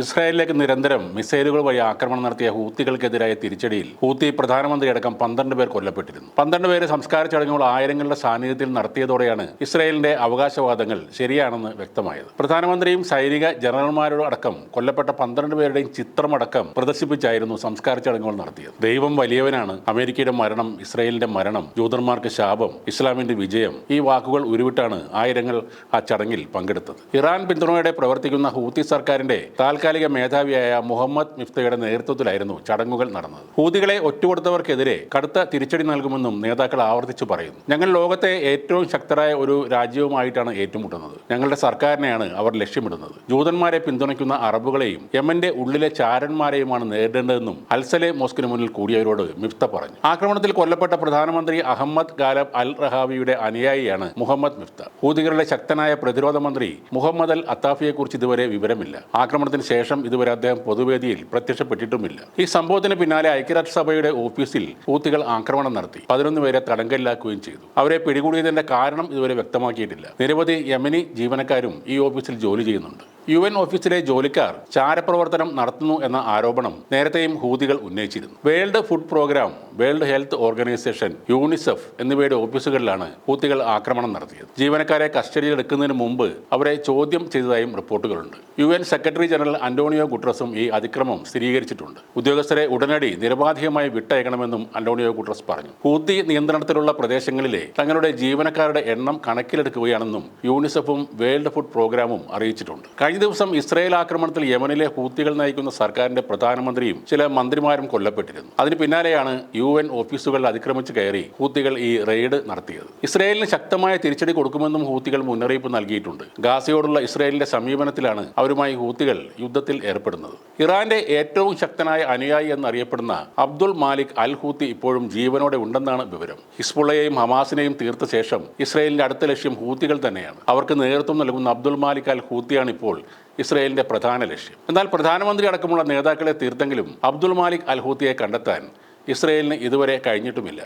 ഇസ്രായേലിലേക്ക് നിരന്തരം മിസൈലുകൾ വഴി ആക്രമണം നടത്തിയ ഹൂത്തികൾക്കെതിരായ തിരിച്ചടിയിൽ ഹൂത്തി പ്രധാനമന്ത്രി അടക്കം പന്ത്രണ്ട് പേർ കൊല്ലപ്പെട്ടിരുന്നു. പന്ത്രണ്ട് പേര് സംസ്കാര ചടങ്ങുകൾ ആയിരങ്ങളുടെ സാന്നിധ്യത്തിൽ നടത്തിയതോടെയാണ് ഇസ്രായേലിന്റെ അവകാശവാദങ്ങൾ ശരിയാണെന്ന് വ്യക്തമായത്. പ്രധാനമന്ത്രിയും സൈനിക ജനറൽമാരോട് അടക്കം കൊല്ലപ്പെട്ട പന്ത്രണ്ട് പേരുടെയും ചിത്രമടക്കം പ്രദർശിപ്പിച്ചായിരുന്നു സംസ്കാര ചടങ്ങുകൾ നടത്തിയത്. ദൈവം വലിയവനാണ്. അമേരിക്കയുടെ മരണം ഇസ്രായേലിന്റെ മരണം ജൂതന്മാർക്ക് ശാപം ഇസ്ലാമിന്റെ വിജയം ഈ വാക്കുകൾ ഉരുവിട്ടാണ് ആയിരങ്ങൾ ആ ചടങ്ങിൽ പങ്കെടുത്തത്. ഇറാൻ പിന്തുണയോടെ പ്രവർത്തിക്കുന്ന ഹൂത്തി സർക്കാരിന്റെ താൽക്കാലിക മേധാവിയായ മുഹമ്മദ് മിഫ്തയുടെ നേതൃത്വത്തിലായിരുന്നു ചടങ്ങുകൾ നടന്നത്. ഹൂതികളെ ഒറ്റുകൊടുത്തവർക്കെതിരെ കടുത്ത തിരിച്ചടി നൽകുമെന്നും നേതാക്കൾ ആവർത്തിച്ചു പറയുന്നു. ഞങ്ങൾ ലോകത്തെ ഏറ്റവും ശക്തരായ ഒരു രാജ്യവുമായിട്ടാണ് ഏറ്റുമുട്ടുന്നത്. ഞങ്ങളുടെ സർക്കാരിനെയാണ് അവർ ലക്ഷ്യമിടുന്നത്. ജൂതന്മാരെ പിന്തുണയ്ക്കുന്ന അറബുകളെയും യമന്റെ ഉള്ളിലെ ചാരന്മാരെയുമാണ് നേരിടേണ്ടതെന്നും അൽസലെ മോസ്കിന് മുന്നിൽ കൂടിയവരോട് മിഫ്ത പറഞ്ഞു. ആക്രമണത്തിൽ കൊല്ലപ്പെട്ട പ്രധാനമന്ത്രി അഹമ്മദ് ഗാലബ് അൽ റഹാവിയുടെ അനുയായിയാണ് മുഹമ്മദ് മിഫ്ത. ഹൂതികളുടെ ശക്തനായ പ്രതിരോധ മന്ത്രി മുഹമ്മദ് അൽ അത്താഫിയെക്കുറിച്ച് ഇതുവരെ വിവരമില്ല. ആക്രമണത്തിന് ശേഷം ഇതുവരെ അദ്ദേഹം പൊതുവേദിയിൽ പ്രത്യക്ഷപ്പെട്ടിട്ടുമില്ല. ഈ സംഭവത്തിന് പിന്നാലെ ഐക്യരാഷ്ട്രസഭയുടെ ഓഫീസിൽ ഹൂത്തികൾ ആക്രമണം നടത്തി. പതിനൊന്ന് പേരെ തടങ്കലിലാക്കുകയും ചെയ്തു. അവരെ പിടികൂടിയതിന്റെ കാരണം ഇതുവരെ വ്യക്തമാക്കിയിട്ടില്ല. നിരവധി യമനി ജീവനക്കാരും ഈ ഓഫീസിൽ ജോലി ചെയ്യുന്നുണ്ട്. യു എൻ ഓഫീസിലെ ജോലിക്കാർ ചാരപ്രവർത്തനം നടത്തുന്നു എന്ന ആരോപണം നേരത്തെയും ഹൂതികൾ ഉന്നയിച്ചിരുന്നു. World food programme world health organisation UNICEF എന്നിവയുടെ ഓഫീസുകളിലാണ് ഹൂത്തികൾ ആക്രമണം നടത്തിയത്. ജീവനക്കാരെ കസ്റ്റഡിയിൽ എടുക്കുന്നതിന് മുമ്പ് അവരെ ചോദ്യം ചെയ്തതായും റിപ്പോർട്ടുകളുണ്ട്. U N secretary general Antonio ഗുട്രസും ഈ അതിക്രമം സ്ഥിരീകരിച്ചിട്ടുണ്ട്. ഉദ്യോഗസ്ഥരെ ഉടനടി നിരപാധികമായി വിട്ടയക്കണമെന്നും അന്റോണിയോ ഗുട്രസ് പറഞ്ഞു. ഹൂത്തി നിയന്ത്രണത്തിലുള്ള പ്രദേശങ്ങളിലെ തങ്ങളുടെ ജീവനക്കാരുടെ എണ്ണം കണക്കിലെടുക്കുകയാണെന്നും യൂണിസെഫും വേൾഡ് ഫുഡ് പ്രോഗ്രാമും അറിയിച്ചിട്ടുണ്ട്. ദിവസം ഇസ്രായേൽ ആക്രമണത്തിൽ യമനിലെ ഹൂത്തികൾ നയിക്കുന്ന സർക്കാരിന്റെ പ്രധാനമന്ത്രിയും ചില മന്ത്രിമാരും കൊല്ലപ്പെട്ടിരുന്നു. അതിന് പിന്നാലെയാണ് യു എൻ ഓഫീസുകൾ അതിക്രമിച്ച് കയറി ഹൂത്തികൾ ഈ റെയ്ഡ് നടത്തിയത്. ഇസ്രായേലിന് ശക്തമായ തിരിച്ചടി കൊടുക്കുമെന്നും ഹൂത്തികൾ മുന്നറിയിപ്പ് നൽകിയിട്ടുണ്ട്. ഗാസയോടുള്ള ഇസ്രായേലിന്റെ സമീപനത്തിലാണ് അവരുമായി ഹൂത്തികൾ യുദ്ധത്തിൽ ഏർപ്പെടുന്നത്. ഇറാന്റെ ഏറ്റവും ശക്തനായ അനുയായി എന്നറിയപ്പെടുന്ന അബ്ദുൾ മാലിക് അൽ ഹൂത്തി ഇപ്പോഴും ജീവനോടെ ഉണ്ടെന്നാണ് വിവരം. ഹിസ്ബുള്ളയെയും ഹമാസിനെയും തീർത്ത ശേഷം ഇസ്രായേലിന്റെ അടുത്ത ലക്ഷ്യം ഹൂത്തികൾ തന്നെയാണ്. അവർക്ക് നേതൃത്വം നൽകുന്ന അബ്ദുൾ മാലിക് അൽ ഹൂത്തിയാണ് ഇപ്പോൾ ഇസ്രായേലിന്റെ പ്രധാന ലക്ഷ്യം. എന്നാൽ പ്രധാനമന്ത്രി അടക്കമുള്ള നേതാക്കളെ തീർത്തെങ്കിലും അബ്ദുൾ മാലിക് അൽഹൂത്തിയെ കണ്ടെത്താൻ ഇസ്രയേലിന് ഇതുവരെ കഴിഞ്ഞിട്ടുമില്ല.